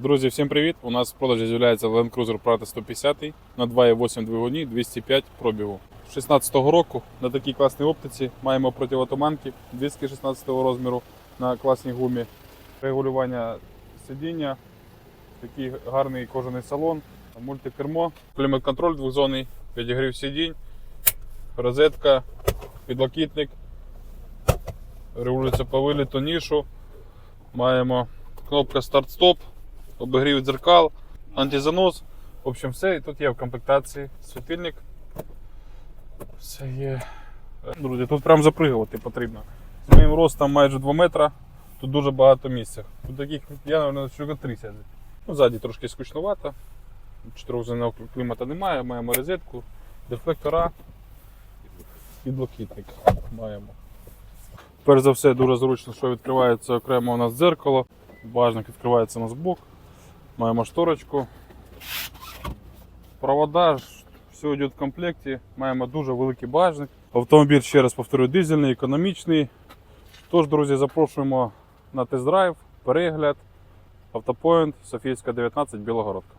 Друзі, всім привіт! У нас в продажі з'являється Land Cruiser Prata 150 на 2,8 двигуні 205 пробігу. 16-го року на такій класній оптиці маємо противотуманки 216 розміру на класній гумі, регулювання сидіння, такий гарний кожаний салон, мультикермо, клімат-контроль двохзонний, підігрів сидінь, розетка, підлокітник, регулюється по виліту нішу. Маємо кнопка старт-стоп, обігрів дзеркал, антизанос. В общем, все і тут є в комплектації світильник. Все є. Друзі, тут прям запригувати потрібно. З моїм ростом майже 2 метра, тут дуже багато місця. Тут таких, я, мабуть, штука 3 сяду. Ну, ззаді трошки скучновато. Чотирьохзонного клімата немає, маємо розетку, дефлектора, підлокітник маємо. Перш за все, дуже зручно, що відкривається окремо у нас дзеркало. Багажник відкривається на збок. Маємо шторочку. Провода, все йде в комплекті. Маємо дуже великий багажник. Автомобіль, ще раз повторюю, дизельний, економічний. Тож, друзі, запрошуємо на тест-драйв, перегляд. Автопоінт, Софійська 19, Білогородка.